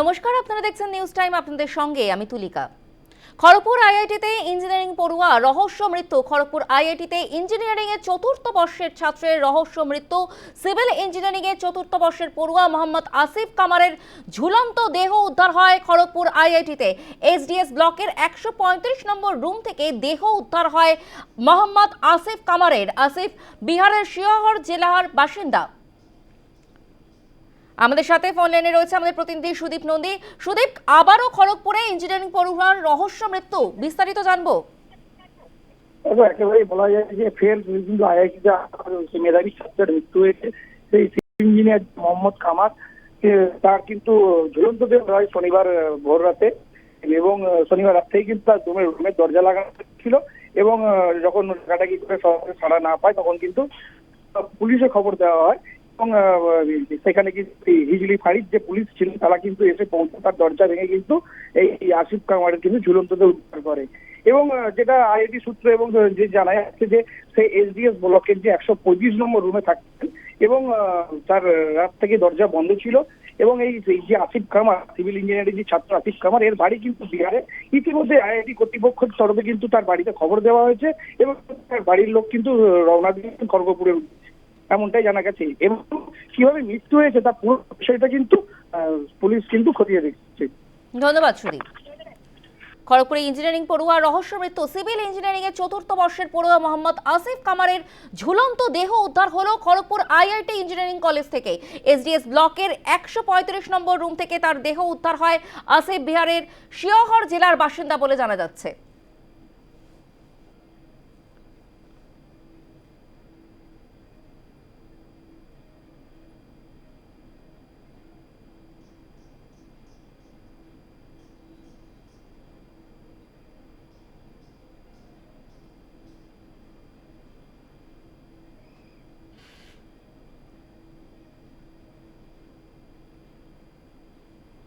নমস্কার, আপনারা দেখছেন নিউজ টাইম আপনাদের সঙ্গে, আমি তুলিকা। খড়গপুর আইআইটিতে ইঞ্জিনিয়ারিং পড়ুয়া, রহস্য মৃত্যু। খড়গপুর আইআইটিতে ইঞ্জিনিয়ারিং এর চতুর্থ বর্ষের ছাত্রের রহস্য মৃত্যু। সিভিল ইঞ্জিনিয়ারিং এর চতুর্থ বর্ষের পড়ুয়া মোহাম্মদ আসিফ কামারের ঝুলন্ত দেহ উদ্ধার হয় খড়গপুর আইআইটিতে। এসডিএস ব্লকের একশো পঁয়ত্রিশ নম্বর রুম থেকে দেহ উদ্ধার হয় মোহাম্মদ আসিফ কামারের। আসিফ, বিহারের শিয়হর জেলার বাসিন্দা। আমাদের সাথে ফোন লাইনে রয়েছে আমাদের প্রতিনিধি সুদীপ নন্দী। সুদীপ, আবারও খড়গপুরে ইঞ্জিনিয়ারিং পড়ুয়ার রহস্য মৃত্যু, বিস্তারিত জানব। একেবারেই বলা যায় যে ফের কিন্তু আইআইটিতে মেধাবী ছাত্রের মৃত্যু হয়েছে। সেই ইঞ্জিনিয়ার মোহাম্মদ কামার তার কিন্তু ঝুলন্ত দেহ হয় শনিবার ভোর রাতে। এবং শনিবার রাত থেকেই কিন্তু তার রুমের রুমের দরজা লাগানো ছিল এবং যখন ডাকাডাকি করে শহরে সাড়া না পায়, তখন কিন্তু পুলিশে খবর দেওয়া হয়। এবং সেখানে কিন্তু হিজলি ফাঁড়ির যে পুলিশ ছিল, তারা কিন্তু এসে পৌঁছে তার দরজা ভেঙে কিন্তু এই আসিফ কামারের কিন্তু ঝুলন্ত দেহ উদ্ধার করে এবং যেটা আইআইটি সূত্র এবং যে জানা যাচ্ছে যে সেই এসডিএস ব্লকের যে একশো পঁচিশ নম্বর রুমে থাকতেন এবং তার রাত থেকে দরজা বন্ধ ছিল এবং এই যে আসিফ কামার সিভিল ইঞ্জিনিয়ারিং যে ছাত্র আসিফ কামার এর বাড়ি কিন্তু বিহারে ইতিমধ্যে আইআইটি কর্তৃপক্ষের তরফে কিন্তু তার বাড়িতে খবর দেওয়া হয়েছে এবং তার বাড়ির লোক কিন্তু রওনা দিয়েছেন খড়গপুরের। এমনটাই জানা গেছে। এবং কীভাবে মৃত্যু হয়েছে তার পুরো বিষয়টা কিন্তু পুলিশ কিন্তু খতিয়ে দেখছে। ধন্যবাদ, সুদীপ। খড়গপুরে ইঞ্জিনিয়ারিং পড়ুয়া রহস্য মৃত্যু সিভিল ইঞ্জিনিয়ারিং এর চতুর্থ বর্ষের পড়ুয়া মোহাম্মদ আসিফ কামারের ঝুলন্ত দেহ উদ্ধার হলো খড়গপুর আইআইটি ইঞ্জিনিয়ারিং কলেজ থেকে। এসডিএস ব্লকের একশো পঁয়ত্রিশ নম্বর রুম থেকে তার দেহ উদ্ধার হয় আসিফ বিহারের শিয়হর জেলার বাসিন্দা বলে জানা যাচ্ছে।